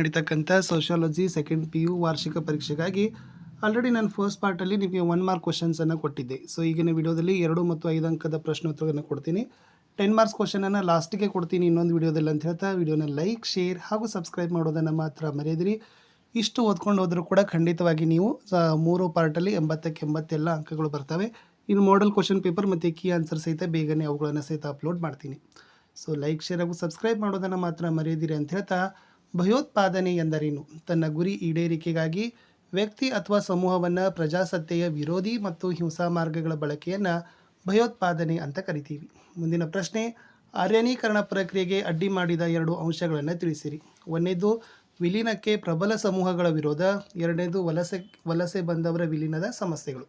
ನಡೀತಕ್ಕಂಥ sociology second P U ವಾರ್ಷಿಕ ಪರೀಕ್ಷೆಗಾಗಿ ಆಲ್ರೆಡಿ ನಾನು ಫಸ್ಟ್ ಪಾರ್ಟಲ್ಲಿ ನಿಮಗೆ ಒನ್ ಮಾರ್ಕ್ ಕ್ವಶನ್ಸನ್ನು ಕೊಟ್ಟಿದ್ದೆ. ಸೊ ಈಗಿನ ವಿಡಿಯೋದಲ್ಲಿ ಎರಡು ಮತ್ತು ಐದು ಅಂಕದ ಪ್ರಶ್ನೋತ್ತರವನ್ನು ಕೊಡ್ತೀನಿ. ಟೆನ್ ಮಾರ್ಕ್ಸ್ ಕ್ವಶನನ್ನು ಲಾಸ್ಟಿಗೆ ಕೊಡ್ತೀನಿ ಇನ್ನೊಂದು ವಿಡಿಯೋದಲ್ಲಿ ಅಂತ ಹೇಳ್ತಾ ವಿಡಿಯೋನ ಲೈಕ್ ಶೇರ್ ಹಾಗೂ ಸಬ್ಸ್ಕ್ರೈಬ್ ಮಾಡೋದನ್ನು ಮಾತ್ರ ಮರೆಯದಿರಿ. ಇಷ್ಟು ಓದ್ಕೊಂಡು ಹೋದರೂ ಕೂಡ ಖಂಡಿತವಾಗಿ ನೀವು ಮೂರು ಪಾರ್ಟಲ್ಲಿ ಎಂಬತ್ತಕ್ಕೆ ಎಂಬತ್ತೆಲ್ಲ ಅಂಕಗಳು ಬರ್ತವೆ. ಇನ್ನು ಮಾಡಲ್ ಕ್ವಶನ್ ಪೇಪರ್ ಮತ್ತು ಕೀ ಆನ್ಸರ್ ಸಹಿತ ಬೇಗನೆ ಅವುಗಳನ್ನು ಸಹಿತ ಅಪ್ಲೋಡ್ ಮಾಡ್ತೀನಿ. ಸೊ ಲೈಕ್ ಶೇರ್ ಹಾಗೂ ಸಬ್ಸ್ಕ್ರೈಬ್ ಮಾಡೋದನ್ನು ಮಾತ್ರ ಮರೆಯದಿರಿ ಅಂತ ಹೇಳ್ತಾ ಭಯೋತ್ಪಾದನೆ ಎಂದರೇನು? ತನ್ನ ಗುರಿ ಈಡೇರಿಕೆಗಾಗಿ ವ್ಯಕ್ತಿ ಅಥವಾ ಸಮೂಹವನ್ನು ಪ್ರಜಾಸತ್ತೆಯ ವಿರೋಧಿ ಮತ್ತು ಹಿಂಸಾ ಮಾರ್ಗಗಳ ಬಳಕೆಯನ್ನು ಭಯೋತ್ಪಾದನೆ ಅಂತ ಕರಿತೀವಿ. ಮುಂದಿನ ಪ್ರಶ್ನೆ ಅರಣ್ಯೀಕರಣ ಪ್ರಕ್ರಿಯೆಗೆ ಅಡ್ಡಿ ಮಾಡಿದ ಎರಡು ಅಂಶಗಳನ್ನು ತಿಳಿಸಿರಿ. ಒಂದನೇದು ವಿಲೀನಕ್ಕೆ ಪ್ರಬಲ ಸಮೂಹಗಳ ವಿರೋಧ. ಎರಡನೇದು, ವಲಸೆ ವಲಸೆ ಬಂದವರ ವಿಲೀನದ ಸಮಸ್ಯೆಗಳು.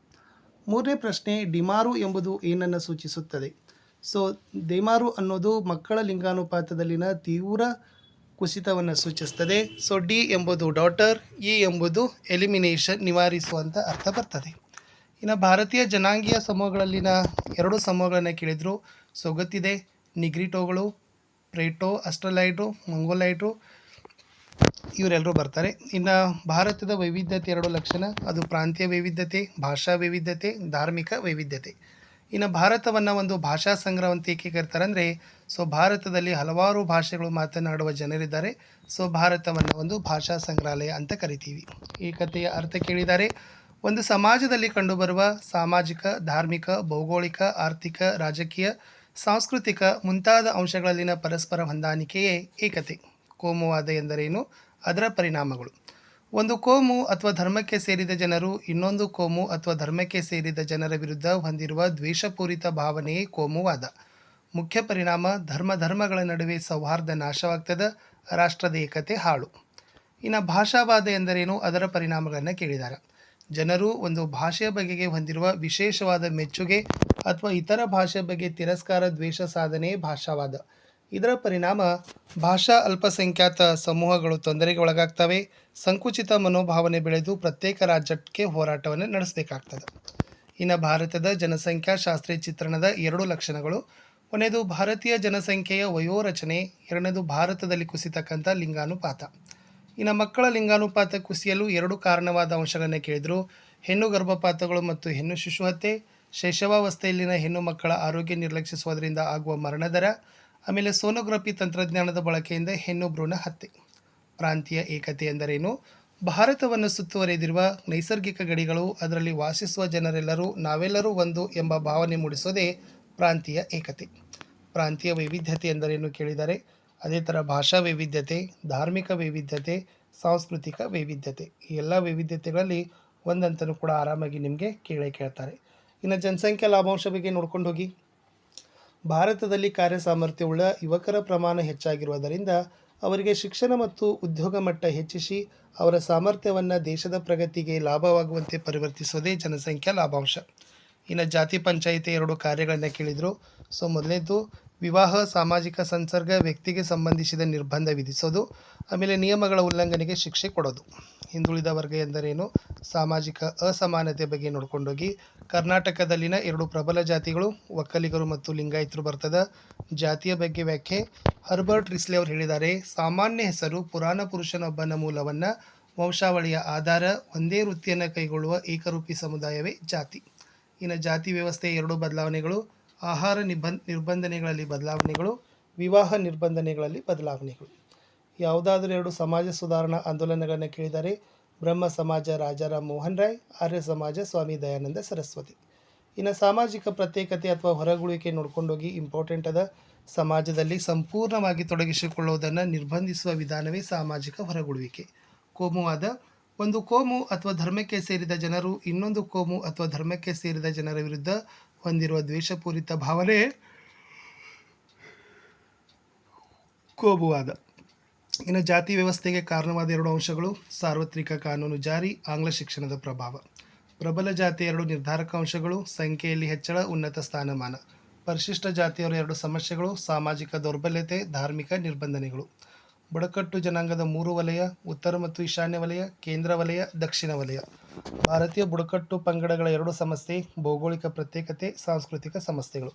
ಮೂರನೇ ಪ್ರಶ್ನೆ, ಡಿಮಾರು ಎಂಬುದು ಏನನ್ನು ಸೂಚಿಸುತ್ತದೆ? ಸೊ ದೇಮಾರು ಅನ್ನೋದು ಮಕ್ಕಳ ಲಿಂಗಾನುಪಾತದಲ್ಲಿನ ತೀವ್ರ ಕುಸಿತವನ್ನು ಸೂಚಿಸ್ತದೆ ಸೊ ಡಿ ಎಂಬುದು ಡಾಟರ್ ಇ ಎಂಬುದು ಎಲಿಮಿನೇಷನ್ ನಿವಾರಿಸುವಂಥ ಅರ್ಥ ಬರ್ತದೆ. ಇನ್ನು ಭಾರತೀಯ ಜನಾಂಗೀಯ ಸಮೂಹಗಳಲ್ಲಿನ ಎರಡು ಸಮೂಹಗಳನ್ನು ಕೇಳಿದರು. ಸೊ ಗೊತ್ತಿದೆ. ನಿಗ್ರಿಟೋಗಳು ಪ್ರೇಟೋ ಅಸ್ಟ್ರಲೈಟು ಮಂಗೋಲೈಟು ಇವರೆಲ್ಲರೂ ಬರ್ತಾರೆ. ಇನ್ನು ಭಾರತದ ವೈವಿಧ್ಯತೆ ಎರಡು ಲಕ್ಷಣ. ಅದು ಪ್ರಾಂತೀಯ ವೈವಿಧ್ಯತೆ, ಭಾಷಾ ವೈವಿಧ್ಯತೆ, ಧಾರ್ಮಿಕ ವೈವಿಧ್ಯತೆ. ಇನ್ನು ಭಾರತವನ್ನು ಒಂದು ಭಾಷಾ ಸಂಗ್ರಹ ಅಂತ ಏಕೆ ಕರೀತಾರೆ ಅಂದರೆ ಸೊ ಭಾರತದಲ್ಲಿ ಹಲವಾರು ಭಾಷೆಗಳು ಮಾತನಾಡುವ ಜನರಿದ್ದಾರೆ. ಸೊ ಭಾರತವನ್ನು ಒಂದು ಭಾಷಾ ಸಂಗ್ರಹಾಲಯ ಅಂತ ಕರಿತೀವಿ. ಈ ಕಥೆಯ ಅರ್ಥ ಕೇಳಿದ್ದಾರೆ ಒಂದು ಸಮಾಜದಲ್ಲಿ ಕಂಡುಬರುವ ಸಾಮಾಜಿಕ, ಧಾರ್ಮಿಕ, ಭೌಗೋಳಿಕ, ಆರ್ಥಿಕ, ರಾಜಕೀಯ, ಸಾಂಸ್ಕೃತಿಕ ಮುಂತಾದ ಅಂಶಗಳಲ್ಲಿನ ಪರಸ್ಪರ ಹೊಂದಾಣಿಕೆಯೇ ಏಕತೆ ಕೋಮುವಾದ ಎಂದರೇನು? ಅದರ ಪರಿಣಾಮಗಳು. ಒಂದು ಕೋಮು ಅಥವಾ ಧರ್ಮಕ್ಕೆ ಸೇರಿದ ಜನರು ಇನ್ನೊಂದು ಕೋಮು ಅಥವಾ ಧರ್ಮಕ್ಕೆ ಸೇರಿದ ಜನರ ವಿರುದ್ಧ ಹೊಂದಿರುವ ದ್ವೇಷಪೂರಿತ ಭಾವನೆಯೇ ಕೋಮುವಾದ. ಮುಖ್ಯ ಪರಿಣಾಮ ಧರ್ಮ ಧರ್ಮಗಳ ನಡುವೆ ಸೌಹಾರ್ದ ನಾಶವಾಗ್ತದೆ, ರಾಷ್ಟ್ರದ ಏಕತೆ ಹಾಳು. ಇನ್ನು ಭಾಷಾವಾದ ಎಂದರೇನು? ಅದರ ಪರಿಣಾಮಗಳನ್ನು ಕೇಳಿದ್ದಾರೆ ಜನರು ಒಂದು ಭಾಷೆಯ ಬಗೆಗೆ ಹೊಂದಿರುವ ವಿಶೇಷವಾದ ಮೆಚ್ಚುಗೆ ಅಥವಾ ಇತರ ಭಾಷೆ ಬಗ್ಗೆ ತಿರಸ್ಕಾರ, ದ್ವೇಷ ಸಾಧನೆ ಭಾಷಾವಾದ. ಇದರ ಪರಿಣಾಮ ಭಾಷಾ ಅಲ್ಪಸಂಖ್ಯಾತ ಸಮೂಹಗಳು ತೊಂದರೆಗೆ ಒಳಗಾಗ್ತವೆ. ಸಂಕುಚಿತ ಮನೋಭಾವನೆ ಬೆಳೆದು ಪ್ರತ್ಯೇಕ ರಾಜ್ಯಕ್ಕೆ ಹೋರಾಟವನ್ನು ನಡೆಸಬೇಕಾಗ್ತದೆ. ಇನ್ನು ಭಾರತದ ಜನಸಂಖ್ಯಾ ಶಾಸ್ತ್ರೀಯ ಚಿತ್ರಣದ ಎರಡು ಲಕ್ಷಣಗಳು. ಒಂದನೇದು ಭಾರತೀಯ ಜನಸಂಖ್ಯೆಯ ವಯೋರಚನೆ. ಎರಡನೇದು, ಭಾರತದಲ್ಲಿ ಕುಸಿತಕ್ಕಂಥ ಲಿಂಗಾನುಪಾತ. ಇನ್ನು ಮಕ್ಕಳ ಲಿಂಗಾನುಪಾತ ಕುಸಿಯಲು ಎರಡು ಕಾರಣವಾದ ಅಂಶಗಳನ್ನು ಕೇಳಿದರು. ಹೆಣ್ಣು ಗರ್ಭಪಾತಗಳು ಮತ್ತು ಹೆಣ್ಣು ಶಿಶು ಹತ್ಯೆ ಶೈಶವಾವಸ್ಥೆಯಲ್ಲಿನ ಹೆಣ್ಣು ಮಕ್ಕಳ ಆರೋಗ್ಯ ನಿರ್ಲಕ್ಷಿಸುವುದರಿಂದ ಆಗುವ ಮರಣ ದರ ಆಮೇಲೆ ಸೋನೋಗ್ರಫಿ ತಂತ್ರಜ್ಞಾನದ ಬಳಕೆಯಿಂದ ಹೆಣ್ಣು ಭ್ರೂಣ ಹತ್ಯೆ. ಪ್ರಾಂತೀಯ ಏಕತೆ ಎಂದರೇನು? ಭಾರತವನ್ನು ಸುತ್ತುವರೆದಿರುವ ನೈಸರ್ಗಿಕ ಗಡಿಗಳು ಅದರಲ್ಲಿ ವಾಸಿಸುವ ಜನರೆಲ್ಲರೂ ನಾವೆಲ್ಲರೂ ಒಂದು ಎಂಬ ಭಾವನೆ ಮೂಡಿಸೋದೇ ಪ್ರಾಂತೀಯ ಏಕತೆ. ಪ್ರಾಂತೀಯ ವೈವಿಧ್ಯತೆ ಎಂದರೇನು ಕೇಳಿದರೆ? ಅದೇ ಥರ ಭಾಷಾ ವೈವಿಧ್ಯತೆ, ಧಾರ್ಮಿಕ ವೈವಿಧ್ಯತೆ, ಸಾಂಸ್ಕೃತಿಕ ವೈವಿಧ್ಯತೆ ಈ ಎಲ್ಲ ವೈವಿಧ್ಯತೆಗಳಲ್ಲಿ ಒಂದಂತನೂ ಕೂಡ ಆರಾಮಾಗಿ ನಿಮಗೆ ಕೇಳೇ ಕೇಳ್ತಾರೆ. ಇನ್ನು ಜನಸಂಖ್ಯಾ ಲಾಭಾಂಶ ಬಗ್ಗೆ ನೋಡ್ಕೊಂಡು ಹೋಗಿ. ಭಾರತದಲ್ಲಿ ಕಾರ್ಯಸಾಮರ್ಥ್ಯವುಳ್ಳ ಯುವಕರ ಪ್ರಮಾಣ ಹೆಚ್ಚಾಗಿರುವುದರಿಂದ ಅವರಿಗೆ ಶಿಕ್ಷಣ ಮತ್ತು ಉದ್ಯೋಗ ಮಟ್ಟ ಹೆಚ್ಚಿಸಿ ಅವರ ಸಾಮರ್ಥ್ಯವನ್ನು ದೇಶದ ಪ್ರಗತಿಗೆ ಲಾಭವಾಗುವಂತೆ ಪರಿವರ್ತಿಸೋದೇ ಜನಸಂಖ್ಯಾ ಲಾಭಾಂಶ. ಇನ್ನು ಜಾತಿ ಪಂಚಾಯಿತಿ ಎರಡು ಕಾರ್ಯಗಳನ್ನು ಕೇಳಿದರು. ಸೊ ಮೊದಲನೇದು ವಿವಾಹ, ಸಾಮಾಜಿಕ ಸಂಸರ್ಗ, ವ್ಯಕ್ತಿಗೆ ಸಂಬಂಧಿಸಿದ ನಿರ್ಬಂಧ ವಿಧಿಸೋದು, ಆಮೇಲೆ ನಿಯಮಗಳ ಉಲ್ಲಂಘನೆಗೆ ಶಿಕ್ಷೆ ಕೊಡೋದು. ಹಿಂದುಳಿದ ವರ್ಗ ಎಂದರೇನು? ಸಾಮಾಜಿಕ ಅಸಮಾನತೆ ಬಗ್ಗೆ ನೋಡ್ಕೊಂಡೋಗಿ, ಕರ್ನಾಟಕದಲ್ಲಿನ ಎರಡು ಪ್ರಬಲ ಜಾತಿಗಳು, ಒಕ್ಕಲಿಗರು ಮತ್ತು ಲಿಂಗಾಯತರು ಬರ್ತದ ಜಾತಿಯ ಬಗ್ಗೆ ವ್ಯಾಖ್ಯೆ. ಹರ್ಬರ್ಟ್ ರಿಸ್ಲೆ ಅವರು ಹೇಳಿದ್ದಾರೆ, ಸಾಮಾನ್ಯ ಹೆಸರು ಪುರಾಣ ಪುರುಷನೊಬ್ಬನ ಮೂಲವನ್ನು ವಂಶಾವಳಿಯ ಆಧಾರ, ಒಂದೇ ವೃತ್ತಿಯನ್ನು ಕೈಗೊಳ್ಳುವ ಏಕರೂಪಿ ಸಮುದಾಯವೇ ಜಾತಿ. ಇನ್ನು ಜಾತಿ ವ್ಯವಸ್ಥೆಯ ಎರಡು ಬದಲಾವಣೆಗಳು ಆಹಾರ ನಿಬಂಧ, ನಿರ್ಬಂಧನೆಗಳಲ್ಲಿ ಬದಲಾವಣೆಗಳು, ವಿವಾಹ ನಿರ್ಬಂಧನೆಗಳಲ್ಲಿ ಬದಲಾವಣೆಗಳು. ಯಾವುದಾದರೂ ಎರಡು ಸಮಾಜ ಸುಧಾರಣಾ ಆಂದೋಲನಗಳನ್ನು ಕೇಳಿದರೆ ಬ್ರಹ್ಮ ಸಮಾಜ ರಾಜಾರಾಮ್ ಮೋಹನ್ ರಾಯ್, ಆರ್ಯ ಸಮಾಜ ಸ್ವಾಮಿ ದಯಾನಂದ ಸರಸ್ವತಿ. ಇನ್ನು ಸಾಮಾಜಿಕ ಪ್ರತ್ಯೇಕತೆ ಅಥವಾ ಹೊರಗುಳಿಕೆ ನೋಡ್ಕೊಂಡೋಗಿ ಇಂಪಾರ್ಟೆಂಟ್ ಅದ ಸಮಾಜದಲ್ಲಿ ಸಂಪೂರ್ಣವಾಗಿ ತೊಡಗಿಸಿಕೊಳ್ಳುವುದನ್ನು ನಿರ್ಬಂಧಿಸುವ ವಿಧಾನವೇ ಸಾಮಾಜಿಕ ಹೊರಗುಳುವಿಕೆ ಕೋಮುವಾದ ಒಂದು ಕೋಮು ಅಥವಾ ಧರ್ಮಕ್ಕೆ ಸೇರಿದ ಜನರು ಇನ್ನೊಂದು ಕೋಮು ಅಥವಾ ಧರ್ಮಕ್ಕೆ ಸೇರಿದ ಜನರ ವಿರುದ್ಧ ಹೊಂದಿರುವ ದ್ವೇಷಪೂರಿತ ಭಾವನೆ ಕೋಬುವಾದ ಇನ್ನು ಜಾತಿ ವ್ಯವಸ್ಥೆಗೆ ಕಾರಣವಾದ ಎರಡು ಅಂಶಗಳು, ಸಾರ್ವತ್ರಿಕ ಕಾನೂನು ಜಾರಿ, ಆಂಗ್ಲ ಶಿಕ್ಷಣದ ಪ್ರಭಾವ. ಪ್ರಬಲ ಜಾತಿ ಎರಡು ನಿರ್ಧಾರಕ ಅಂಶಗಳು, ಸಂಖ್ಯೆಯಲ್ಲಿ ಹೆಚ್ಚಳ, ಉನ್ನತ ಸ್ಥಾನಮಾನ. ಪರಿಶಿಷ್ಟ ಜಾತಿಯವರ ಎರಡು ಸಮಸ್ಯೆಗಳು, ಸಾಮಾಜಿಕ ದೌರ್ಬಲ್ಯತೆ, ಧಾರ್ಮಿಕ ನಿರ್ಬಂಧನೆಗಳು. ಬುಡಕಟ್ಟು ಜನಾಂಗದ ಮೂರು ವಲಯ, ಉತ್ತರ ಮತ್ತು ಈಶಾನ್ಯ ವಲಯ, ಕೇಂದ್ರ ವಲಯ, ದಕ್ಷಿಣ ವಲಯ. ಭಾರತೀಯ ಬುಡಕಟ್ಟು ಪಂಗಡಗಳ ಎರಡು ಸಮಸ್ಯೆ, ಭೌಗೋಳಿಕ ಪ್ರತ್ಯೇಕತೆ, ಸಾಂಸ್ಕೃತಿಕ ಸಮಸ್ಯೆಗಳು.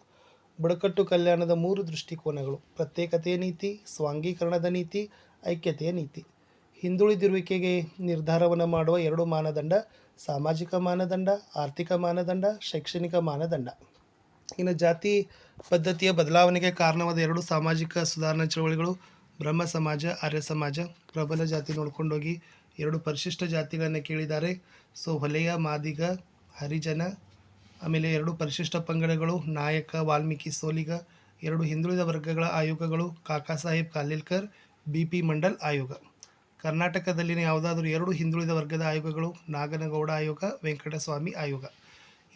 ಬುಡಕಟ್ಟು ಕಲ್ಯಾಣದ ಮೂರು ದೃಷ್ಟಿಕೋನಗಳು. ಪ್ರತ್ಯೇಕತೆಯ ನೀತಿ, ಸ್ವಾಂಗೀಕರಣದ ನೀತಿ, ಐಕ್ಯತೆಯ ನೀತಿ. ಹಿಂದುಳಿದಿರುವಿಕೆಗೆ ನಿರ್ಧಾರವನ್ನು ಮಾಡುವ ಎರಡು ಮಾನದಂಡ, ಸಾಮಾಜಿಕ ಮಾನದಂಡ, ಆರ್ಥಿಕ ಮಾನದಂಡ, ಶೈಕ್ಷಣಿಕ ಮಾನದಂಡ. ಇನ್ನು ಜಾತಿ ಪದ್ಧತಿಯ ಬದಲಾವಣೆಗೆ ಕಾರಣವಾದ ಎರಡು ಸಾಮಾಜಿಕ ಸುಧಾರಣಾ ಚಳವಳಿಗಳು, ಬ್ರಹ್ಮ ಸಮಾಜ, ಆರ್ಯ ಸಮಾಜ, ಪ್ರಬಲ ಜಾತಿ ನೋಡ್ಕೊಂಡೋಗಿ ಎರಡು ಪರಿಶಿಷ್ಟ ಜಾತಿಗಳನ್ನು ಕೇಳಿದ್ದಾರೆ. ಸೊ, ಹೊಲೆಯ, ಮಾದಿಗ, ಹರಿಜನ, ಆಮೇಲೆ ಎರಡು ಪರಿಶಿಷ್ಟ ಪಂಗಡಗಳು, ನಾಯಕ, ವಾಲ್ಮೀಕಿ, ಸೋಲಿಗ, ಎರಡು ಹಿಂದುಳಿದ ವರ್ಗಗಳ ಆಯೋಗಗಳು, ಕಾಕಾ ಸಾಹೇಬ್ ಕಾಲಿಲ್ಕರ್, ಬಿ ಪಿ ಮಂಡಲ್ ಆಯೋಗ. ಕರ್ನಾಟಕದಲ್ಲಿನ ಯಾವುದಾದ್ರೂ ಎರಡು ಹಿಂದುಳಿದ ವರ್ಗದ ಆಯೋಗಗಳು, ನಾಗನಗೌಡ ಆಯೋಗ, ವೆಂಕಟಸ್ವಾಮಿ ಆಯೋಗ.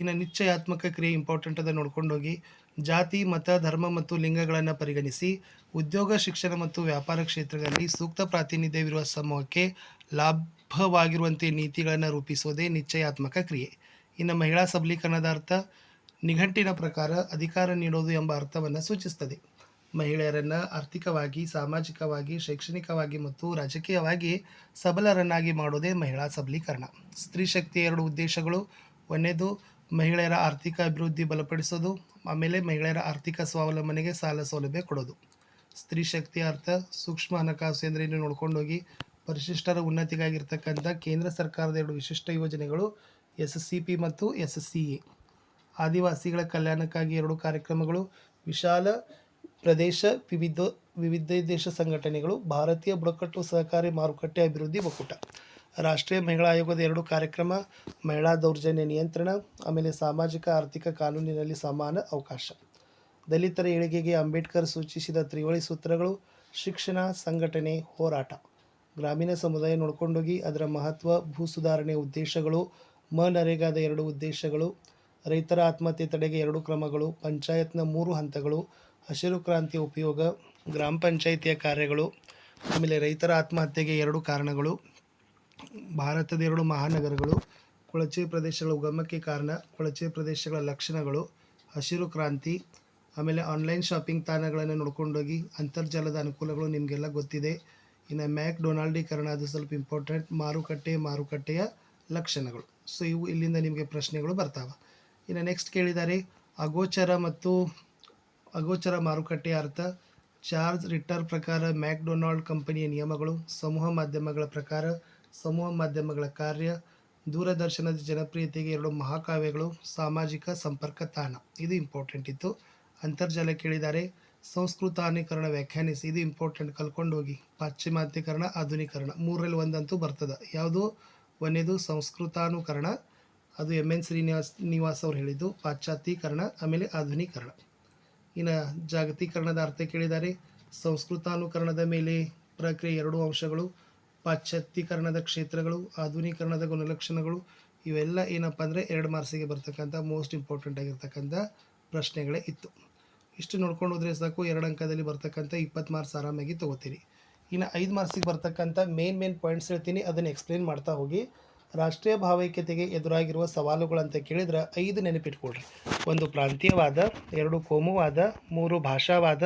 ಇನ್ನು ನಿಶ್ಚಯಾತ್ಮಕ ಕ್ರಿಯೆ ಇಂಪಾರ್ಟೆಂಟ್ ಅದ ನೋಡ್ಕೊಂಡೋಗಿ, ಜಾತಿ, ಮತ, ಧರ್ಮ ಮತ್ತು ಲಿಂಗಗಳನ್ನು ಪರಿಗಣಿಸಿ ಉದ್ಯೋಗ, ಶಿಕ್ಷಣ ಮತ್ತು ವ್ಯಾಪಾರ ಕ್ಷೇತ್ರಗಳಲ್ಲಿ ಸೂಕ್ತ ಪ್ರಾತಿನಿಧ್ಯವಿರುವ ಸಮೂಹಕ್ಕೆ ಲಾಭವಾಗಿರುವಂತೆ ನೀತಿಗಳನ್ನು ರೂಪಿಸುವುದೇ ನಿಶ್ಚಯಾತ್ಮಕ ಕ್ರಿಯೆ. ಇನ್ನು ಮಹಿಳಾ ಸಬಲೀಕರಣದ ಅರ್ಥ, ನಿಘಂಟಿನ ಪ್ರಕಾರ ಅಧಿಕಾರ ನೀಡೋದು ಎಂಬ ಅರ್ಥವನ್ನು ಸೂಚಿಸುತ್ತದೆ. ಮಹಿಳೆಯರನ್ನು ಆರ್ಥಿಕವಾಗಿ, ಸಾಮಾಜಿಕವಾಗಿ, ಶೈಕ್ಷಣಿಕವಾಗಿ ಮತ್ತು ರಾಜಕೀಯವಾಗಿ ಸಬಲರನ್ನಾಗಿ ಮಾಡೋದೇ ಮಹಿಳಾ ಸಬಲೀಕರಣ. ಸ್ತ್ರೀ ಶಕ್ತಿಯ ಎರಡು ಉದ್ದೇಶಗಳು, ಒಂದೇದು ಮಹಿಳೆಯರ ಆರ್ಥಿಕ ಅಭಿವೃದ್ಧಿ ಬಲಪಡಿಸೋದು, ಆಮೇಲೆ ಮಹಿಳೆಯರ ಆರ್ಥಿಕ ಸ್ವಾವಲಂಬನೆಗೆ ಸಾಲ ಸೌಲಭ್ಯ ಕೊಡೋದು. ಸ್ತ್ರೀ ಶಕ್ತಿ ಅರ್ಥ, ಸೂಕ್ಷ್ಮ ಹಣಕಾಸು ಅಂದರೆ ನೀವು ನೋಡ್ಕೊಂಡೋಗಿ ಪರಿಶಿಷ್ಟರ ಉನ್ನತಿಗಾಗಿರ್ತಕ್ಕಂಥ ಕೇಂದ್ರ ಸರ್ಕಾರದ ಎರಡು ವಿಶಿಷ್ಟ ಯೋಜನೆಗಳು ಎಸ್ ಸಿ ಪಿ ಮತ್ತು ಎಸ್ ಸಿ ಎ ಆದಿವಾಸಿಗಳ ಕಲ್ಯಾಣಕ್ಕಾಗಿ ಎರಡು ಕಾರ್ಯಕ್ರಮಗಳು, ವಿಶಾಲ ಪ್ರದೇಶ ವಿವಿಧ ವಿವಿಧ ದೇಶ ಸಂಘಟನೆಗಳು, ಭಾರತೀಯ ಬುಡಕಟ್ಟು ಸಹಕಾರಿ ಮಾರುಕಟ್ಟೆ ಅಭಿವೃದ್ಧಿ ಒಕ್ಕೂಟ. ರಾಷ್ಟ್ರೀಯ ಮಹಿಳಾ ಆಯೋಗದ ಎರಡು ಕಾರ್ಯಕ್ರಮ, ಮಹಿಳಾ ದೌರ್ಜನ್ಯ ನಿಯಂತ್ರಣ, ಆಮೇಲೆ ಸಾಮಾಜಿಕ, ಆರ್ಥಿಕ ಕಾನೂನಿನಲ್ಲಿ ಸಮಾನ ಅವಕಾಶ. ದಲಿತರ ಏಳಿಗೆಗೆ ಅಂಬೇಡ್ಕರ್ ಸೂಚಿಸಿದ ತ್ರಿವಳಿ ಸೂತ್ರಗಳು ಶಿಕ್ಷಣ, ಸಂಘಟನೆ, ಹೋರಾಟ. ಗ್ರಾಮೀಣ ಸಮುದಾಯ ನೋಡ್ಕೊಂಡೋಗಿ ಅದರ ಮಹತ್ವ, ಭೂ ಸುಧಾರಣೆ ಉದ್ದೇಶಗಳು ಮನರೇಗಾದ ಎರಡು ಉದ್ದೇಶಗಳು, ರೈತರ ಆತ್ಮಹತ್ಯೆ ತಡೆಗೆ ಎರಡು ಕ್ರಮಗಳು, ಪಂಚಾಯತ್ನ ಮೂರು ಹಂತಗಳು, ಹಸಿರು ಕ್ರಾಂತಿಯ ಉಪಯೋಗ, ಗ್ರಾಮ ಪಂಚಾಯಿತಿಯ ಕಾರ್ಯಗಳು, ಆಮೇಲೆ ರೈತರ ಆತ್ಮಹತ್ಯೆಗೆ ಎರಡು ಕಾರಣಗಳು, ಭಾರತದ ಎರಡು ಮಹಾನಗರಗಳು, ಕೊಳಚೆ ಪ್ರದೇಶಗಳ ಉಗಮಕ್ಕೆ ಕಾರಣ, ಕೊಳಚೆ ಪ್ರದೇಶಗಳ ಲಕ್ಷಣಗಳು, ಹಸಿರು ಕ್ರಾಂತಿ ಆಮೇಲೆ ಆನ್ಲೈನ್ ಶಾಪಿಂಗ್ ತಾಣಗಳನ್ನು ನೋಡ್ಕೊಂಡೋಗಿ ಅಂತರ್ಜಾಲದ ಅನುಕೂಲಗಳು ನಿಮಗೆಲ್ಲ ಗೊತ್ತಿದೆ. ಇನ್ನು ಮ್ಯಾಕ್ ಡೊನಾಲ್ಡೀಕರಣ ಅದು ಸ್ವಲ್ಪ ಇಂಪಾರ್ಟೆಂಟ್ ಮಾರುಕಟ್ಟೆ, ಮಾರುಕಟ್ಟೆಯ ಲಕ್ಷಣಗಳು. ಸೊ ಇವು ಇಲ್ಲಿಂದ ನಿಮಗೆ ಪ್ರಶ್ನೆಗಳು ಬರ್ತಾವೆ. ಇನ್ನು ನೆಕ್ಸ್ಟ್ ಕೇಳಿದ್ದಾರೆ ಅಗೋಚರ ಮತ್ತು ಅಗೋಚರ ಮಾರುಕಟ್ಟೆಯ ಅರ್ಥ, ಚಾರ್ಜ್ ರಿಟರ್ ಪ್ರಕಾರ ಮ್ಯಾಕ್ಡೊನಾಲ್ಡ್ ಕಂಪನಿಯ ನಿಯಮಗಳು, ಸಮೂಹ ಮಾಧ್ಯಮಗಳ ಪ್ರಕಾರ, ಸಮೂಹ ಮಾಧ್ಯಮಗಳ ಕಾರ್ಯ, ದೂರದರ್ಶನದ ಜನಪ್ರಿಯತೆಗೆ ಎರಡು ಮಹಾಕಾವ್ಯಗಳು, ಸಾಮಾಜಿಕ ಸಂಪರ್ಕ ತಾಣ. ಇದು ಇಂಪಾರ್ಟೆಂಟ್ ಇತ್ತು. ಅಂತರ್ಜಾಲ ಕೇಳಿದ್ದಾರೆ. ಸಂಸ್ಕೃತಾನೀಕರಣ ವ್ಯಾಖ್ಯಾನಿಸಿ, ಇದು ಇಂಪಾರ್ಟೆಂಟ್ ಕಲ್ಕೊಂಡು ಹೋಗಿ ಪಾಶ್ಚಿಮಾತ್ಯಕರಣ, ಆಧುನೀಕರಣ, ಮೂರರಲ್ಲಿ ಒಂದಂತೂ ಬರ್ತದೆ. ಯಾವುದು? ಒಂದೇದು ಸಂಸ್ಕೃತಾನುಕರಣ, ಅದು ಎಂ ಎನ್ ಶ್ರೀನಿವಾಸ್, ನಿವಾಸ್ ಅವ್ರು ಹೇಳಿದ್ದು. ಪಾಶ್ಚಾತ್ಯೀಕರಣ, ಆಮೇಲೆ ಆಧುನೀಕರಣ. ಇನ್ನು ಜಾಗತೀಕರಣದ ಅರ್ಥ ಕೇಳಿದ್ದಾರೆ. ಸಂಸ್ಕೃತಾನುಕರಣದ ಮೇಲೆ ಪ್ರಕ್ರಿಯೆ ಎರಡು ಅಂಶಗಳು, ಪಾಶ್ಚಾತ್ಯೀಕರಣದ ಕ್ಷೇತ್ರಗಳು, ಆಧುನೀಕರಣದ ಗುಣಲಕ್ಷಣಗಳು, ಇವೆಲ್ಲ ಏನಪ್ಪ ಅಂದರೆ ಎರಡು ಮಾರ್ಕ್ಸಿಗೆ ಬರ್ತಕ್ಕಂಥ ಮೋಸ್ಟ್ ಇಂಪಾರ್ಟೆಂಟ್ ಆಗಿರ್ತಕ್ಕಂಥ ಪ್ರಶ್ನೆಗಳೇ ಇತ್ತು. ಇಷ್ಟು ನೋಡ್ಕೊಂಡು ಹೋದರೆ ಸಾಕು, ಎರಡು ಅಂಕದಲ್ಲಿ ಬರ್ತಕ್ಕಂಥ ಇಪ್ಪತ್ತು ಮಾರ್ಕ್ಸ್ ಆರಾಮಾಗಿ ತೊಗೋತೀರಿ. ಇನ್ನು ಐದು ಮಾರ್ಕ್ಸಿಗೆ ಬರ್ತಕ್ಕಂಥ ಮೇನ್ ಮೇನ್ ಪಾಯಿಂಟ್ಸ್ ಹೇಳ್ತೀನಿ. ಅದನ್ನು ಎಕ್ಸ್ಪ್ಲೇನ್ ಮಾಡ್ತಾ ಹೋಗಿ. ರಾಷ್ಟ್ರೀಯ ಭಾವೈಕ್ಯತೆಗೆ ಎದುರಾಗಿರುವ ಸವಾಲುಗಳು ಅಂತ ಕೇಳಿದ್ರೆ ಐದು ನೆನಪಿಟ್ಕೊಳ್ರಿ. ಒಂದು ಪ್ರಾಂತೀಯವಾದ, ಎರಡು ಕೋಮುವಾದ, ಮೂರು ಭಾಷಾವಾದ,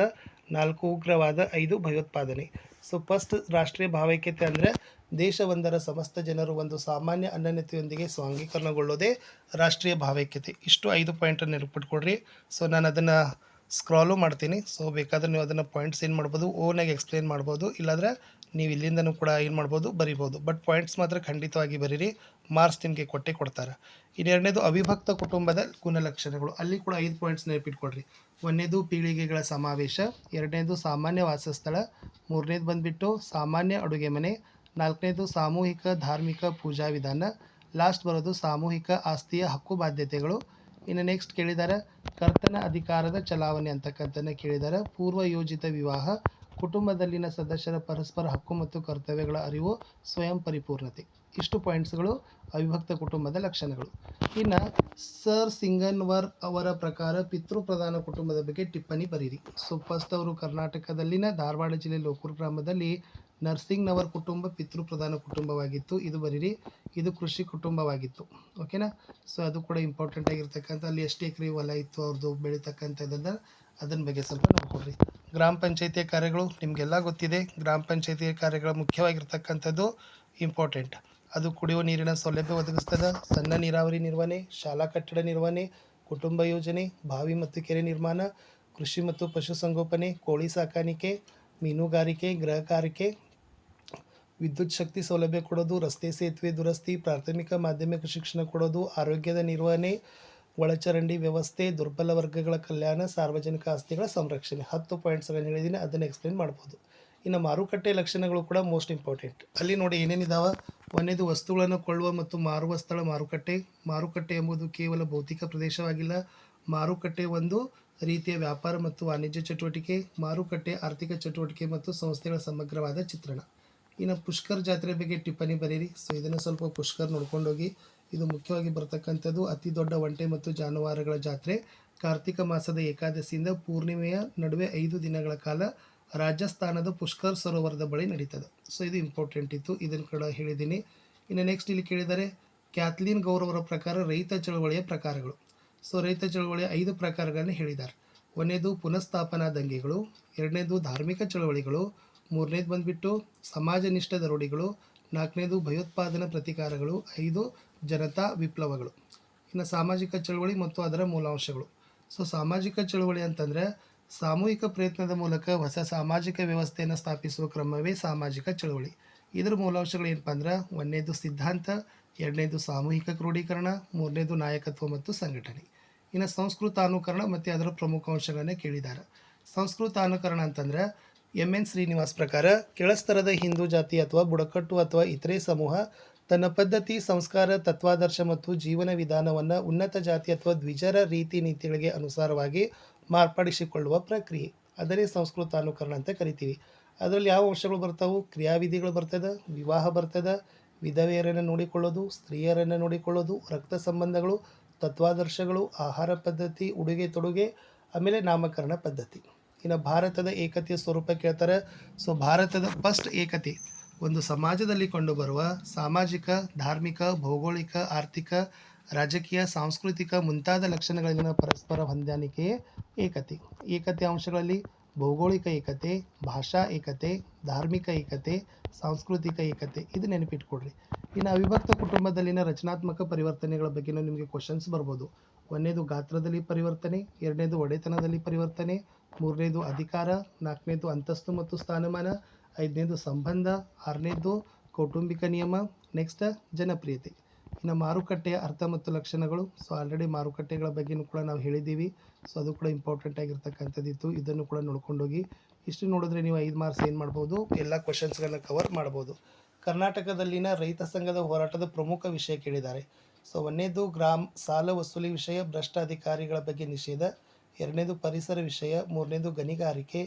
ನಾಲ್ಕು ಉಗ್ರವಾದ, ಐದು ಭಯೋತ್ಪಾದನೆ. ಸೊ ಫಸ್ಟ್ ರಾಷ್ಟ್ರೀಯ ಭಾವೈಕ್ಯತೆ ಅಂದರೆ ದೇಶವೊಂದರ ಸಮಸ್ತ ಜನರು ಒಂದು ಸಾಮಾನ್ಯ ಅನನ್ಯತೆಯೊಂದಿಗೆ ಸ್ವಾಂಗೀಕರಣಗೊಳ್ಳೋದೇ ರಾಷ್ಟ್ರೀಯ ಭಾವೈಕ್ಯತೆ. ಇಷ್ಟು ಐದು ಪಾಯಿಂಟನ್ನು ನೆನಪಿಟ್ಕೊಡ್ರಿ ಸೊ ನಾನು ಅದನ್ನು ಸ್ಕ್ರಾಲು ಮಾಡ್ತೀನಿ. ಸೊ ಬೇಕಾದ್ರೆ ನೀವು ಅದನ್ನು ಪಾಯಿಂಟ್ಸ್ ಏನು ಮಾಡ್ಬೋದು ಓನಾಗಿ ಎಕ್ಸ್ಪ್ಲೇನ್ ಮಾಡ್ಬೋದು. ಇಲ್ಲಾಂದ್ರೆ ನೀವು ಇಲ್ಲಿಂದನೂ ಕೂಡ ಏನು ಮಾಡ್ಬೋದು, ಬರಿಬೋದು. ಬಟ್ ಪಾಯಿಂಟ್ಸ್ ಮಾತ್ರ ಖಂಡಿತವಾಗಿ ಬರೀರಿ. ಮಾರ್ಕ್ಸ್ ನಿಮಗೆ ಕೊಟ್ಟೆ ಕೊಡ್ತಾರೆ. ಇನ್ನೆರಡನೇದು ಅವಿಭಕ್ತ ಕುಟುಂಬದ ಗುಣಲಕ್ಷಣಗಳು. ಅಲ್ಲಿ ಕೂಡ ಐದು ಪಾಯಿಂಟ್ಸ್ ನೆನಪಿಟ್ಕೊಡ್ರಿ ಒಂದನೇದು ಪೀಳಿಗೆಗಳ ಸಮಾವೇಶ. ಎರಡನೇದು ಸಾಮಾನ್ಯ ವಾಸಸ್ಥಳ. ಮೂರನೇದು ಬಂದುಬಿಟ್ಟು ಸಾಮಾನ್ಯ ಅಡುಗೆ ಮನೆ. ನಾಲ್ಕನೇದು ಸಾಮೂಹಿಕ ಧಾರ್ಮಿಕ ಪೂಜಾ ವಿಧಾನ. ಲಾಸ್ಟ್ ಬರೋದು ಸಾಮೂಹಿಕ ಆಸ್ತಿಯ ಹಕ್ಕು ಬಾಧ್ಯತೆಗಳು. ಇನ್ನು ನೆಕ್ಸ್ಟ್ ಕೇಳಿದ್ದಾರೆ ಕರ್ತನ ಅಧಿಕಾರದ ಚಲಾವಣೆ ಅಂತಕ್ಕಂಥದ್ದನ್ನು ಕೇಳಿದ್ದಾರೆ ಪೂರ್ವ ಯೋಜಿತ ವಿವಾಹ, ಕುಟುಂಬದಲ್ಲಿನ ಸದಸ್ಯರ ಪರಸ್ಪರ ಹಕ್ಕು ಮತ್ತು ಕರ್ತವ್ಯಗಳ ಅರಿವು, ಸ್ವಯಂ ಪರಿಪೂರ್ಣತೆ. ಇಷ್ಟು ಪಾಯಿಂಟ್ಸ್ಗಳು ಅವಿಭಕ್ತ ಕುಟುಂಬದ ಲಕ್ಷಣಗಳು. ಇನ್ನು ಸರ್ ಸಿಂಗನ್ವರ್ ಅವರ ಪ್ರಕಾರ ಪಿತೃಪ್ರಧಾನ ಕುಟುಂಬದ ಬಗ್ಗೆ ಟಿಪ್ಪಣಿ ಬರೀರಿ. ಸೊ ಫಸ್ಟ್ ಅವರು ಕರ್ನಾಟಕದಲ್ಲಿನ ಧಾರವಾಡ ಜಿಲ್ಲೆ ಲೋಕೂರು ಗ್ರಾಮದಲ್ಲಿ ನರ್ಸಿಂಗ್ನವರ್ ಕುಟುಂಬ ಪಿತೃಪ್ರಧಾನ ಕುಟುಂಬವಾಗಿತ್ತು. ಇದು ಬರೀರಿ, ಇದು ಕೃಷಿ ಕುಟುಂಬವಾಗಿತ್ತು. ಓಕೆನಾ? ಸೊ, ಅದು ಕೂಡ ಇಂಪಾರ್ಟೆಂಟ್ ಆಗಿರ್ತಕ್ಕಂಥ, ಅಲ್ಲಿ ಎಷ್ಟು ಎಕರೆ ಹೊಲ ಇತ್ತು ಅವ್ರದ್ದು ಬೆಳೀತಕ್ಕಂಥದ್ದನ್ನು ಅದನ್ನ ಬಗ್ಗೆ ಸ್ವಲ್ಪ ನೋಡ್ಕೊಡ್ರಿ ಗ್ರಾಮ ಪಂಚಾಯಿತಿಯ ಕಾರ್ಯಗಳು ನಿಮಗೆಲ್ಲ ಗೊತ್ತಿದೆ. ಗ್ರಾಮ ಪಂಚಾಯಿತಿಯ ಕಾರ್ಯಗಳ ಮುಖ್ಯವಾಗಿರ್ತಕ್ಕಂಥದ್ದು ಇಂಪಾರ್ಟೆಂಟ್. ಅದು ಕುಡಿಯುವ ನೀರಿನ ಸೌಲಭ್ಯ ಒದಗಿಸ್ತದೆ, ಸಣ್ಣ ನೀರಾವರಿ ನಿರ್ವಹಣೆ, ಶಾಲಾ ಕಟ್ಟಡ ನಿರ್ವಹಣೆ, ಕುಟುಂಬ ಯೋಜನೆ, ಬಾವಿ ಮತ್ತು ಕೆರೆ ನಿರ್ಮಾಣ, ಕೃಷಿ ಮತ್ತು ಪಶುಸಂಗೋಪನೆ, ಕೋಳಿ ಸಾಕಾಣಿಕೆ, ಮೀನುಗಾರಿಕೆ ಗೃಹಕಾರಿಕೆ ವಿದ್ಯುತ್ ಶಕ್ತಿ ಸೌಲಭ್ಯ ಕೊಡೋದು, ರಸ್ತೆ ಸೇತುವೆ ದುರಸ್ತಿ, ಪ್ರಾಥಮಿಕ ಮಾಧ್ಯಮಿಕ ಶಿಕ್ಷಣ ಕೊಡೋದು, ಆರೋಗ್ಯದ ನಿರ್ವಹಣೆ, ಒಳಚರಂಡಿ ವ್ಯವಸ್ಥೆ, ದುರ್ಬಲ ವರ್ಗಗಳ ಕಲ್ಯಾಣ, ಸಾರ್ವಜನಿಕ ಆಸ್ತಿಗಳ ಸಂರಕ್ಷಣೆ. ಹತ್ತು ಪಾಯಿಂಟ್ಸ್ಗಳನ್ನು ಹೇಳಿದ್ದೀನಿ, ಅದನ್ನು ಎಕ್ಸ್ಪ್ಲೇನ್ ಮಾಡ್ಬೋದು. ಇನ್ನು ಮಾರುಕಟ್ಟೆ ಲಕ್ಷಣಗಳು ಕೂಡ ಮೋಸ್ಟ್ ಇಂಪಾರ್ಟೆಂಟ್ ಅಲ್ಲಿ ನೋಡಿ ಏನೇನಿದಾವ? ಒಂದೇದು ವಸ್ತುಗಳನ್ನು ಕೊಳ್ಳುವ ಮತ್ತು ಮಾರುವ ಸ್ಥಳ ಮಾರುಕಟ್ಟೆ. ಮಾರುಕಟ್ಟೆ ಎಂಬುದು ಕೇವಲ ಭೌತಿಕ ಪ್ರದೇಶವಾಗಿಲ್ಲ. ಮಾರುಕಟ್ಟೆ ಒಂದು ರೀತಿಯ ವ್ಯಾಪಾರ ಮತ್ತು ವಾಣಿಜ್ಯ ಚಟುವಟಿಕೆ. ಮಾರುಕಟ್ಟೆ ಆರ್ಥಿಕ ಚಟುವಟಿಕೆ ಮತ್ತು ಸಂಸ್ಥೆಗಳ ಸಮಗ್ರವಾದ ಚಿತ್ರಣ. ಇನ್ನು ಪುಷ್ಕರ್ ಜಾತ್ರೆ ಬಗ್ಗೆ ಟಿಪ್ಪಣಿ ಬರೀರಿ. ಸೊ ಇದನ್ನು ಸ್ವಲ್ಪ ಪುಷ್ಕರ್ ನೋಡ್ಕೊಂಡೋಗಿ ಇದು ಮುಖ್ಯವಾಗಿ ಬರ್ತಕ್ಕಂಥದ್ದು ಅತಿ ದೊಡ್ಡ ಒಂಟೆ ಮತ್ತು ಜಾನುವಾರುಗಳ ಜಾತ್ರೆ. ಕಾರ್ತಿಕ ಮಾಸದ ಏಕಾದಶಿಯಿಂದ ಪೂರ್ಣಿಮೆಯ ನಡುವೆ ಐದು ದಿನಗಳ ಕಾಲ ರಾಜಸ್ಥಾನದ ಪುಷ್ಕರ್ ಸರೋವರದ ಬಳಿ ನಡೀತದೆ. ಸೊ ಇದು ಇಂಪಾರ್ಟೆಂಟ್ ಇತ್ತು. ಇದನ್ನು ಕೂಡ ಹೇಳಿದ್ದೀನಿ. ಇನ್ನು ನೆಕ್ಸ್ಟ್ ಇಲ್ಲಿ ಕೇಳಿದರೆ ಕ್ಯಾಥ್ಲಿನ್ ಗೌರವರ ಪ್ರಕಾರ ರೈತ ಚಳವಳಿಯ ಪ್ರಕಾರಗಳು. ಸೊ ರೈತ ಚಳವಳಿಯ ಐದು ಪ್ರಕಾರಗಳನ್ನು ಹೇಳಿದ್ದಾರೆ. ಒಂದನೇದು ಪುನಃಸ್ಥಾಪನಾ ದಂಗೆಗಳು, ಎರಡನೇದು ಧಾರ್ಮಿಕ ಚಳವಳಿಗಳು ಮೂರನೇದು ಬಂದುಬಿಟ್ಟು ಸಮಾಜನಿಷ್ಠ ದರೋಡಿಗಳು, ನಾಲ್ಕನೇದು ಭಯೋತ್ಪಾದನಾ ಪ್ರತಿಕಾರಗಳು, ಐದು ಜನತಾ ವಿಪ್ಲವಗಳು. ಇನ್ನು ಸಾಮಾಜಿಕ ಚಳವಳಿ ಮತ್ತು ಅದರ ಮೂಲಾಂಶಗಳು. ಸೊ ಸಾಮಾಜಿಕ ಚಳವಳಿ ಅಂತಂದರೆ ಸಾಮೂಹಿಕ ಪ್ರಯತ್ನದ ಮೂಲಕ ಹೊಸ ಸಾಮಾಜಿಕ ವ್ಯವಸ್ಥೆಯನ್ನು ಸ್ಥಾಪಿಸುವ ಕ್ರಮವೇ ಸಾಮಾಜಿಕ ಚಳವಳಿ. ಇದರ ಮೂಲಾಂಶಗಳು ಏನಪ್ಪ ಅಂದ್ರೆ ಒಂದನೇದು ಸಿದ್ಧಾಂತ, ಎರಡನೇದು ಸಾಮೂಹಿಕ ಕ್ರೋಢೀಕರಣ ಮೂರನೇದು ನಾಯಕತ್ವ ಮತ್ತು ಸಂಘಟನೆ. ಇನ್ನು ಸಂಸ್ಕೃತ ಅನುಕರಣ ಮತ್ತು ಅದರ ಪ್ರಮುಖ ಅಂಶಗಳನ್ನೇ ಕೇಳಿದ್ದಾರೆ ಸಂಸ್ಕೃತ ಅನುಕರಣ ಅಂತಂದ್ರೆ ಎಂ ಎನ್ ಶ್ರೀನಿವಾಸ್ ಪ್ರಕಾರ ಕೆಳಸ್ತರದ ಹಿಂದೂ ಜಾತಿ ಅಥವಾ ಬುಡಕಟ್ಟು ಅಥವಾ ಇತರೆ ಸಮೂಹ ತನ್ನ ಪದ್ಧತಿ, ಸಂಸ್ಕಾರ, ತತ್ವಾದರ್ಶ ಮತ್ತು ಜೀವನ ವಿಧಾನವನ್ನು ಉನ್ನತ ಜಾತಿ ಅಥವಾ ದ್ವಿಜರ ರೀತಿ ನೀತಿಗಳಿಗೆ ಅನುಸಾರವಾಗಿ ಮಾರ್ಪಡಿಸಿಕೊಳ್ಳುವ ಪ್ರಕ್ರಿಯೆ. ಅದನ್ನೇ ಸಂಸ್ಕೃತ ಅನುಕರಣ ಅಂತ ಕರಿತೀವಿ. ಅದರಲ್ಲಿ ಯಾವ ಅಂಶಗಳು ಬರ್ತಾವು? ಕ್ರಿಯಾವಿಧಿಗಳು ಬರ್ತದೆ, ವಿವಾಹ ಬರ್ತದೆ, ವಿಧವೆಯರನ್ನು ನೋಡಿಕೊಳ್ಳೋದು, ಸ್ತ್ರೀಯರನ್ನು ನೋಡಿಕೊಳ್ಳೋದು, ರಕ್ತ ಸಂಬಂಧಗಳು, ತತ್ವಾದರ್ಶಗಳು, ಆಹಾರ ಪದ್ಧತಿ, ಉಡುಗೆ ತೊಡುಗೆ, ಆಮೇಲೆ ನಾಮಕರಣ ಪದ್ಧತಿ. ಇನ್ನು ಭಾರತದ ಏಕತೆಯ ಸ್ವರೂಪ ಕೇಳ್ತಾರೆ. ಸೊ ಭಾರತದ ಫಸ್ಟ್ ಏಕತೆ ಒಂದು ಸಮಾಜದಲ್ಲಿ ಕಂಡುಬರುವ ಸಾಮಾಜಿಕ, ಧಾರ್ಮಿಕ, ಭೌಗೋಳಿಕ, ಆರ್ಥಿಕ, ರಾಜಕೀಯ, ಸಾಂಸ್ಕೃತಿಕ ಮುಂತಾದ ಲಕ್ಷಣಗಳಲ್ಲಿನ ಪರಸ್ಪರ ಹೊಂದಾಣಿಕೆಯೇ ಏಕತೆ. ಏಕತೆ ಅಂಶಗಳಲ್ಲಿ ಭೌಗೋಳಿಕ ಏಕತೆ, ಭಾಷಾ ಏಕತೆ, ಧಾರ್ಮಿಕ ಏಕತೆ, ಸಾಂಸ್ಕೃತಿಕ ಏಕತೆ ಇದು ನೆನಪಿಟ್ಕೊಡ್ರಿ ಇನ್ನು ಅವಿಭಕ್ತ ಕುಟುಂಬದಲ್ಲಿನ ರಚನಾತ್ಮಕ ಪರಿವರ್ತನೆಗಳ ಬಗ್ಗೆನೂ ನಿಮಗೆ ಕ್ವಶನ್ಸ್ ಬರ್ಬೋದು. ಒಂದನೇದು ಗಾತ್ರದಲ್ಲಿ ಪರಿವರ್ತನೆ, ಎರಡನೇದು ಒಡೆತನದಲ್ಲಿ ಪರಿವರ್ತನೆ ಮೂರನೇದು ಅಧಿಕಾರ, ನಾಲ್ಕನೇದು ಅಂತಸ್ತು ಮತ್ತು ಸ್ಥಾನಮಾನ, ಐದನೇದು ಸಂಬಂಧ, ಆರನೇದು ಕೌಟುಂಬಿಕ ನಿಯಮ, ನೆಕ್ಸ್ಟ್ ಜನಪ್ರಿಯತೆ. ಇನ್ನು ಮಾರುಕಟ್ಟೆಯ ಅರ್ಥ ಮತ್ತು ಲಕ್ಷಣಗಳು. ಸೊ ಆಲ್ರೆಡಿ ಮಾರುಕಟ್ಟೆಗಳ ಬಗ್ಗೆನೂ ಕೂಡ ನಾವು ಹೇಳಿದ್ದೀವಿ. ಸೊ ಅದು ಕೂಡ ಇಂಪಾರ್ಟೆಂಟ್ ಆಗಿರ್ತಕ್ಕಂಥದ್ದಿತ್ತು. ಇದನ್ನು ಕೂಡ ನೋಡ್ಕೊಂಡೋಗಿ. ಇಷ್ಟು ನೋಡಿದ್ರೆ ನೀವು ಐದು ಮಾರ್ಕ್ಸ್ ಏನು ಮಾಡ್ಬೋದು? ಎಲ್ಲ ಕ್ವಶನ್ಸ್ಗಳನ್ನ ಕವರ್ ಮಾಡ್ಬೋದು. ಕರ್ನಾಟಕದಲ್ಲಿನ ರೈತ ಸಂಘದ ಹೋರಾಟದ ಪ್ರಮುಖ ವಿಷಯ ಕೇಳಿದ್ದಾರೆ. ಸೊ ಒಂದೇದು ಗ್ರಾಮ್, ಸಾಲ ವಸೂಲಿ ವಿಷಯ ಭ್ರಷ್ಟ ಅಧಿಕಾರಿಗಳ ಬಗ್ಗೆ ನಿಷೇಧ. ಎರಡನೇದು ಪರಿಸರ ವಿಷಯ, ಮೂರನೇದು ಗಣಿಗಾರಿಕೆ,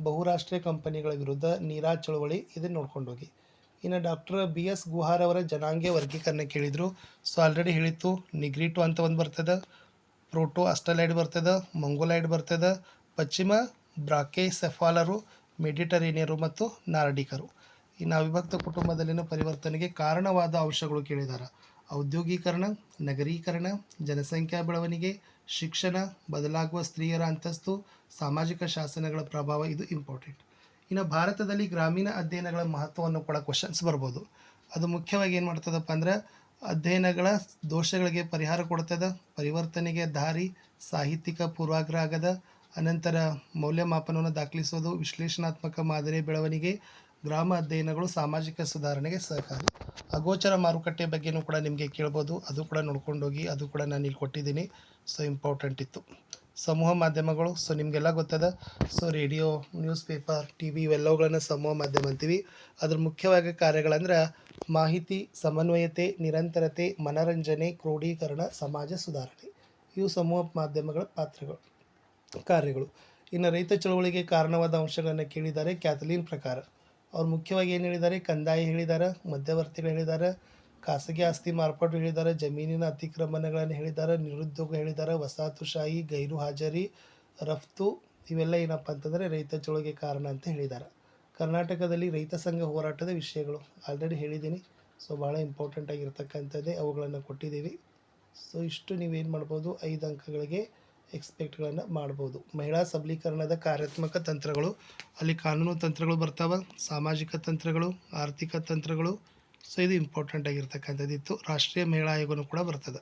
ಬಹುರಾಷ್ಟ್ರೀಯ ಕಂಪನಿಗಳ ವಿರುದ್ಧ ನೀರಾ ಚಳವಳಿ ಇದನ್ನು ನೋಡ್ಕೊಂಡೋಗಿ. ಇನ್ನು ಡಾಕ್ಟರ್ ಬಿ ಎಸ್ ಗುಹಾರ್ ಅವರ ಜನಾಂಗೀಯ ವರ್ಗೀಕರಣ ಕೇಳಿದರು. ಸೊ ಆಲ್ರೆಡಿ ಹೇಳಿತ್ತು ನಿಗ್ರಿಟು ಅಂತ ಒಂದು ಬರ್ತದೆ ಪ್ರೋಟೋ ಅಸ್ಟಲೈಡ್ ಬರ್ತದೆ, ಮಂಗೋಲೈಡ್ ಬರ್ತದೆ, ಪಶ್ಚಿಮ ಬ್ರಾಕೆ ಸೆಫಾಲರು ಮೆಡಿಟರೇನಿಯರು ಮತ್ತು ನಾರ್ಡಿಕರು. ಇನ್ನು ಅವಿಭಕ್ತ ಕುಟುಂಬದಲ್ಲಿನ ಪರಿವರ್ತನೆಗೆ ಕಾರಣವಾದ ಅಂಶಗಳು ಕೇಳಿದ್ದಾರೆ ಔದ್ಯೋಗೀಕರಣ, ನಗರೀಕರಣ, ಜನಸಂಖ್ಯಾ ಬೆಳವಣಿಗೆ, ಶಿಕ್ಷಣ, ಬದಲಾಗುವ ಸ್ತ್ರೀಯರ ಅಂತಸ್ತು, ಸಾಮಾಜಿಕ ಶಾಸನಗಳ ಪ್ರಭಾವ, ಇದು ಇಂಪಾರ್ಟೆಂಟ್ ಇನ್ನು ಭಾರತದಲ್ಲಿ ಗ್ರಾಮೀಣ ಅಧ್ಯಯನಗಳ ಮಹತ್ವವನ್ನು ಕೂಡ ಕ್ವಶನ್ಸ್ ಬರ್ಬೋದು. ಅದು ಮುಖ್ಯವಾಗಿ ಏನು ಮಾಡ್ತದಪ್ಪ ಅಂದ್ರೆ, ಅಧ್ಯಯನಗಳ ದೋಷಗಳಿಗೆ ಪರಿಹಾರ ಕೊಡ್ತದ, ಪರಿವರ್ತನೆಗೆ ದಾರಿ, ಸಾಹಿತ್ಯಿಕ ಪೂರ್ವಾಗ್ರಹ ಆಗದ ಅನಂತರ ಮೌಲ್ಯಮಾಪನವನ್ನು ದಾಖಲಿಸೋದು ವಿಶ್ಲೇಷಣಾತ್ಮಕ ಮಾದರಿ ಬೆಳವಣಿಗೆ ಗ್ರಾಮ ಅಧ್ಯಯನಗಳು ಸಾಮಾಜಿಕ ಸುಧಾರಣೆಗೆ ಸಹಕಾರಿ. ಅಗೋಚರ ಮಾರುಕಟ್ಟೆ ಬಗ್ಗೆನೂ ಕೂಡ ನಿಮಗೆ ಕೇಳ್ಬೋದು. ಅದು ಕೂಡ ನೋಡ್ಕೊಂಡೋಗಿ ಅದು ಕೂಡ ನಾನು ಇಲ್ಲಿ ಕೊಟ್ಟಿದ್ದೀನಿ. ಸೊ ಇಂಪಾರ್ಟೆಂಟ್ ಇತ್ತು. ಸಮೂಹ ಮಾಧ್ಯಮಗಳು ಸೊ ನಿಮಗೆಲ್ಲ ಗೊತ್ತದ. So radio newspaper T V ಇವೆಲ್ಲವುಗಳನ್ನು ಸಮೂಹ ಮಾಧ್ಯಮ ಅಂತೀವಿ. ಅದ್ರ ಮುಖ್ಯವಾಗಿ ಕಾರ್ಯಗಳಂದ್ರೆ ಮಾಹಿತಿ, ಸಮನ್ವಯತೆ, ನಿರಂತರತೆ, ಮನರಂಜನೆ ಕ್ರೋಢೀಕರಣ ಸಮಾಜ ಸುಧಾರಣೆ. ಇವು ಸಮೂಹ ಮಾಧ್ಯಮಗಳ ಪಾತ್ರಗಳು, ಕಾರ್ಯಗಳು. ಇನ್ನು ರೈತ ಚಳವಳಿಗೆ ಕಾರಣವಾದ ಅಂಶಗಳನ್ನು ಕೇಳಿದ್ದಾರೆ. ಕ್ಯಾಥಲೀನ್ ಪ್ರಕಾರ. ಅವ್ರು ಮುಖ್ಯವಾಗಿ ಏನು ಹೇಳಿದ್ದಾರೆ ಕಂದಾಯ ಹೇಳಿದ್ದಾರೆ ಮಧ್ಯವರ್ತಿಗಳು ಹೇಳಿದ್ದಾರೆ ಖಾಸಗಿ ಆಸ್ತಿ ಮಾರ್ಪಾಡು ಹೇಳಿದ್ದಾರೆ ಜಮೀನಿನ ಅತಿಕ್ರಮಣಗಳನ್ನು ಹೇಳಿದ್ದಾರೆ ನಿರುದ್ಯೋಗ ಹೇಳಿದ್ದಾರೆ ವಸಾಹತುಶಾಹಿ, ಗೈರು ಹಾಜರಿ, ರಫ್ತು ಇವೆಲ್ಲ ಏನಪ್ಪ ಅಂತಂದರೆ ರೈತ ಚಳುವಳಿಗೆ ಕಾರಣ ಅಂತ ಹೇಳಿದ್ದಾರೆ ಕರ್ನಾಟಕದಲ್ಲಿ ರೈತ ಸಂಘ ಹೋರಾಟದ ವಿಷಯಗಳು ಆಲ್ರೆಡಿ ಹೇಳಿದ್ದೀನಿ. ಸೊ ಭಾಳ ಇಂಪಾರ್ಟೆಂಟ್ ಆಗಿರ್ತಕ್ಕಂಥದ್ದೇ ಅವುಗಳನ್ನು ಕೊಟ್ಟಿದ್ದೀವಿ. ಸೊ ಇಷ್ಟು ನೀವೇನು ಮಾಡ್ಬೋದು, ಐದು ಅಂಕಗಳಿಗೆ ಎಕ್ಸ್ಪೆಕ್ಟ್ಗಳನ್ನು ಮಾಡ್ಬೋದು. ಮಹಿಳಾ ಸಬಲೀಕರಣದ ಕಾರ್ಯಾತ್ಮಕ ತಂತ್ರಗಳು, ಅಲ್ಲಿ ಕಾನೂನು ತಂತ್ರಗಳು ಬರ್ತಾವೆ, ಸಾಮಾಜಿಕ ತಂತ್ರಗಳು, ಆರ್ಥಿಕ ತಂತ್ರಗಳು. ಸೊ ಇದು ಇಂಪಾರ್ಟೆಂಟ್ ಆಗಿರ್ತಕ್ಕಂಥದ್ದು ಇತ್ತು ರಾಷ್ಟ್ರೀಯ ಮಹಿಳಾ ಆಯೋಗನೂ ಕೂಡ ಬರ್ತದೆ.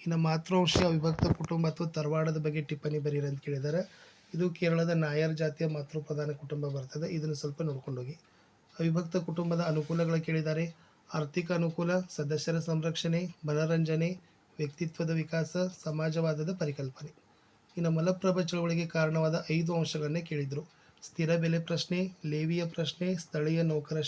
ಇನ್ನು ಮಾತೃವಂಶ ವಿಭಕ್ತ ಕುಟುಂಬ ಅಥವಾ ತರವಾಡದ ಬಗ್ಗೆ ಟಿಪ್ಪಣಿ ಬರೀರಿ ಅಂತ ಕೇಳಿದ್ದಾರೆ ಇದು ಕೇರಳದ ನಾಯರ್ ಜಾತಿಯ ಮಾತೃಪ್ರಧಾನ ಕುಟುಂಬ ಬರ್ತದೆ. ಇದನ್ನು ಸ್ವಲ್ಪ ನೋಡ್ಕೊಂಡೋಗಿ. ಅವಿಭಕ್ತ ಕುಟುಂಬದ ಅನುಕೂಲಗಳ ಕೇಳಿದ್ದಾರೆ ಆರ್ಥಿಕ ಅನುಕೂಲ, ಸದಸ್ಯರ ಸಂರಕ್ಷಣೆ, ಮನರಂಜನೆ ವ್ಯಕ್ತಿತ್ವದ ವಿಕಾಸ, ಸಮಾಜವಾದದ ಪರಿಕಲ್ಪನೆ. ಇನ್ನು ಮಲಪ್ರಭ ಚಳವಳಿಗೆ ಕಾರಣವಾದ ಐದು ಅಂಶಗಳನ್ನೇ ಕೇಳಿದರು. ಸ್ಥಿರ ಬೆಲೆ ಪ್ರಶ್ನೆ, ಲೇವಿಯ ಪ್ರಶ್ನೆ, ಸ್ಥಳೀಯ ನೌಕರ